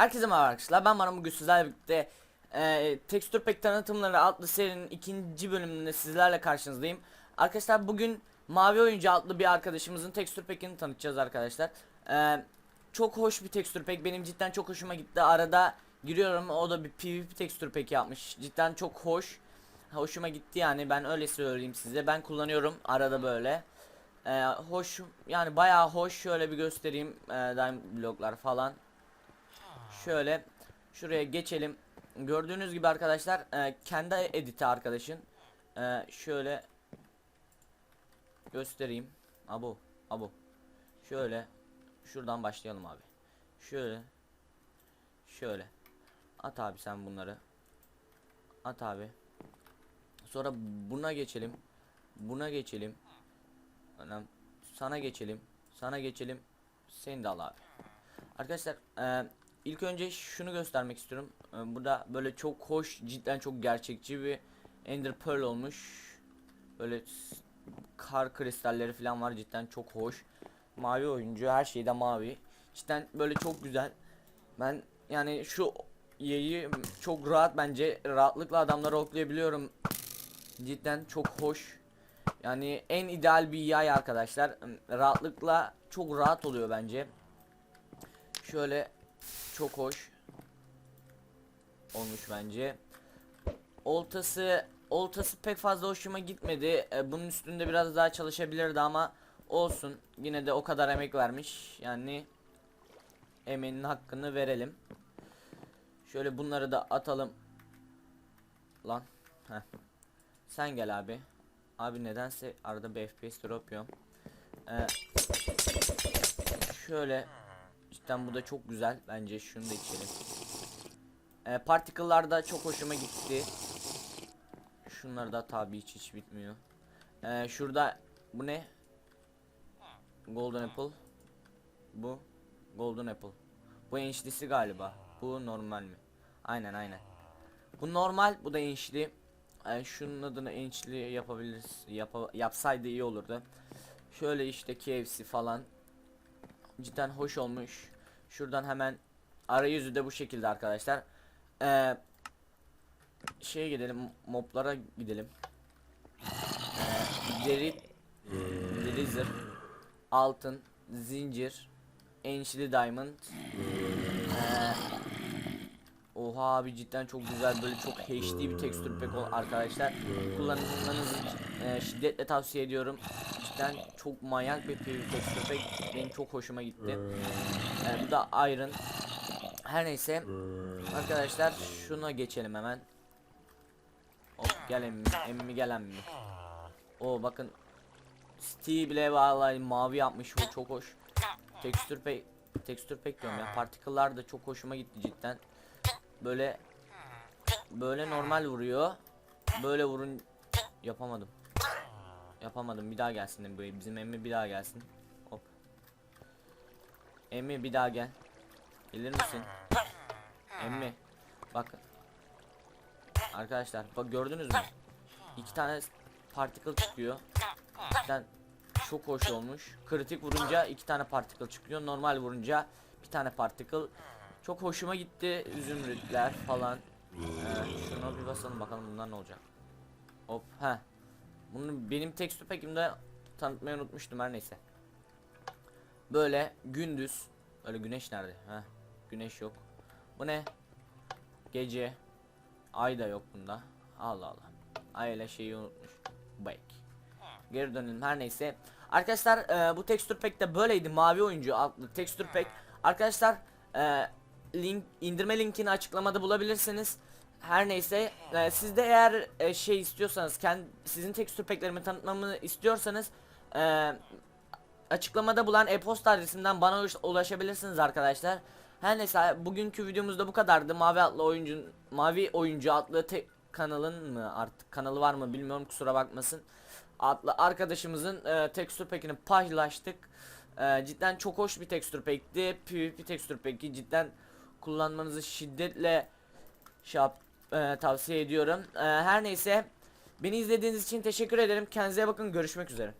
Herkese merhaba arkadaşlar. Ben Baran. Bugün sizlerle birlikte e, Texture Pack tanıtımları adlı serinin ikinci bölümünde sizlerle karşınızdayım. Arkadaşlar bugün Mavi Oyuncu adlı bir arkadaşımızın Texture Pack'ini tanıtacağız arkadaşlar. E, Çok hoş bir Texture Pack. Benim cidden çok hoşuma gitti. Arada giriyorum o da bir PvP Texture Pack yapmış. Cidden çok hoş. Hoşuma gitti yani. Ben öyle söyleyeyim size. Ben kullanıyorum arada böyle. E, Hoş yani bayağı hoş. Şöyle bir göstereyim e, Dime bloklar falan Şöyle şuraya geçelim. Gördüğünüz gibi arkadaşlar e, kendi editi arkadaşın. E, şöyle göstereyim. Abo, abo. Şöyle şuradan başlayalım abi. Şöyle şöyle. At abi sen bunları. At abi. Sonra buna geçelim. Buna geçelim. Önem. Sana geçelim. Sana geçelim. Seni de al abi. Arkadaşlar e, ilk önce şunu göstermek istiyorum. E, burada böyle çok hoş cidden çok gerçekçi bir Ender Pearl olmuş. Böyle kar kristalleri falan var cidden çok hoş. Mavi oyuncu her şeyde mavi. Cidden böyle çok güzel. Ben yani şu yayı çok rahat bence rahatlıkla adamları oklayabiliyorum. Cidden çok hoş. Yani en ideal bir yay arkadaşlar. Rahatlıkla çok rahat oluyor bence. Şöyle çok hoş olmuş bence. Oltası oltası pek fazla hoşuma gitmedi. E, bunun üstünde biraz daha çalışabilirdi ama olsun. Yine de o kadar emek vermiş. Yani emeğinin hakkını verelim. Şöyle bunları da atalım. Lan. Heh. Sen gel abi. Abi nedense arada bir FPS drop yiyorum. Ee, şöyle Cidden bu da çok güzel. Bence şunu da içelim. Ee, particle'lar da çok hoşuma gitti. Şunları da tabi hiç hiç bitmiyor. Ee, şurada bu ne? Golden apple. Bu golden apple. Bu enişlisi galiba. Bu normal mi? Aynen aynen. Bu normal, bu da enişli. Ee, şunun adını enişli yapabiliriz. Yapa, yapsaydı iyi olurdu. Şöyle işte KFC falan cidden hoş olmuş. Şuradan hemen arayüzü de bu şekilde arkadaşlar. Ee, şeye gidelim, moblara gidelim. Ee, deri, zırh, altın, zincir, enişli diamond. Ee, oha abi cidden çok güzel böyle çok HD bir tekstür pek ol arkadaşlar. Kullanmanızı e, şiddetle tavsiye ediyorum. Cidden çok manyak bir PvP tekstür pek benim çok hoşuma gitti. Ee, bu da Iron. Her neyse arkadaşlar şuna geçelim hemen. Hop gel emmi, emmi gel emmi. O bakın Steve bile vallahi mavi yapmış bu çok hoş. Tekstür pek tekstür pek diyorum ya. Particle'lar da çok hoşuma gitti cidden. Böyle böyle normal vuruyor. Böyle vurun yapamadım. Yapamadım. Bir daha gelsin bu bizim emmi bir daha gelsin. Hop. Emmi bir daha gel. Gelir misin? Emmi. Bakın. Arkadaşlar bak gördünüz mü? İki tane particle çıkıyor. Cidden çok hoş olmuş. Kritik vurunca iki tane particle çıkıyor. Normal vurunca bir tane particle. Çok hoşuma gitti. Zümrütler falan. Ee, şuna bir basalım bakalım bunlar ne olacak. Hop he. Bunu benim tekstür pekimde tanıtmayı unutmuştum her neyse. Böyle gündüz. Öyle güneş nerede? Heh. Güneş yok. Bu ne? Gece. Ay da yok bunda. Allah Allah. Ay ile şeyi unutmuş. Back. Geri dönelim her neyse. Arkadaşlar e, bu tekstür pack de böyleydi. Mavi oyuncu adlı tekstür pack. Arkadaşlar e, link indirme linkini açıklamada bulabilirsiniz. Her neyse e, siz de eğer e, şey istiyorsanız kendi sizin tekstür pack'lerimi tanıtmamı istiyorsanız e, açıklamada bulan e-posta adresimden bana ulaş- ulaşabilirsiniz arkadaşlar. Her neyse bugünkü videomuzda bu kadardı. Mavi adlı oyuncu Mavi oyuncu adlı tek kanalın mı artık kanalı var mı bilmiyorum kusura bakmasın. Adlı arkadaşımızın e, tekstür pack'ini paylaştık. E, cidden çok hoş bir tekstür pack'ti. PvP tekstür pack'i cidden kullanmanızı şiddetle şey yap- e, tavsiye ediyorum. E, her neyse beni izlediğiniz için teşekkür ederim. Kendinize bakın. Görüşmek üzere.